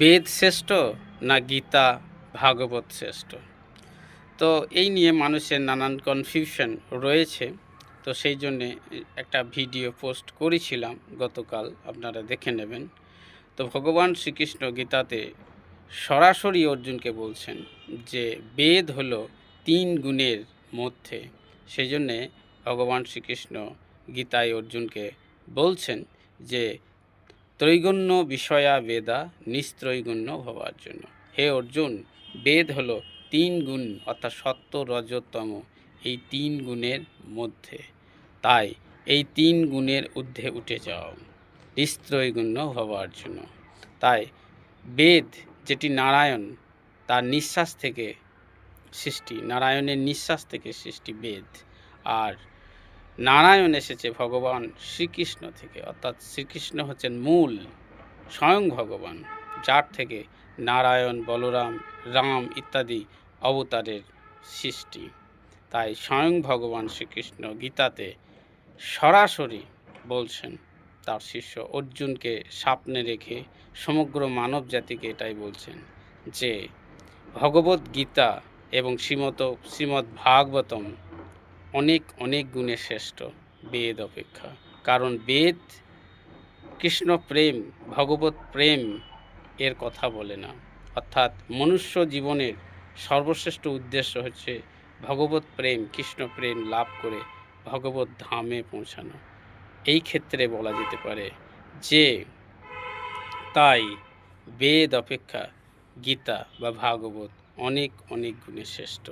বেদ শ্রেষ্ঠ না গীতা ভাগবত শ্রেষ্ঠ? তো এই নিয়ে মানুষের নানান কনফিউশন রয়েছে। তো সেই জন্যে একটা ভিডিও পোস্ট করেছিলাম গতকাল, আপনারা দেখে নেবেন। তো ভগবান শ্রীকৃষ্ণ গীতাতে সরাসরি অর্জুনকে বলছেন যে বেদ হলো তিন গুণের মধ্যে। সেই জন্যে ভগবান শ্রীকৃষ্ণ গীতায় অর্জুনকে বলছেন যে ত্রৈগুণ্য বিষয়া বেদা নিস্ত্রৈগুণ্য হওয়ার জন্য। হে অর্জুন, বেদ হলো তিন গুণ, অর্থাৎ সত্য, রজতম, এই তিন গুণের মধ্যে। তাই এই তিন গুণের ঊর্ধ্বে উঠে যাও। নিস্ত্রৈগুণ্য হওয়ার জন্য। তাই বেদ, যেটি নারায়ণ, তার নিঃশ্বাস থেকে সৃষ্টি, নারায়ণের নিঃশ্বাস থেকে সৃষ্টি বেদ। আর নারায়ণ এসেছে ভগবান শ্রীকৃষ্ণ থেকে, অর্থাৎ শ্রীকৃষ্ণ হচ্ছেন মূল, স্বয়ং ভগবান, যার থেকে নারায়ণ, বলরাম, রাম ইত্যাদি অবতারের সৃষ্টি। তাই স্বয়ং ভগবান শ্রীকৃষ্ণ গীতাতে সরাসরি বলছেন, তার শিষ্য অর্জুনকে স্বপ্নে রেখে সমগ্র মানব জাতিকে এটাই বলছেন যে ভগবত গীতা এবং শ্রীমত শ্রীমদ্ ভাগবতম অনেক অনেক গুণে শ্রেষ্ঠ বেদ অপেক্ষা। কারণ বেদ কৃষ্ণ প্রেম ভগবত প্রেম এর কথা বলে না। অর্থাৎ মনুষ্য জীবনের সর্বশ্রেষ্ঠ উদ্দেশ্য হচ্ছে ভগবত প্রেম, কৃষ্ণ প্রেম লাভ করে ভগবত ধামে পৌঁছানো। এই ক্ষেত্রে বলা যেতে পারে যে, তাই বেদ অপেক্ষা গীতা বা ভাগবত অনেক অনেক গুণে শ্রেষ্ঠ।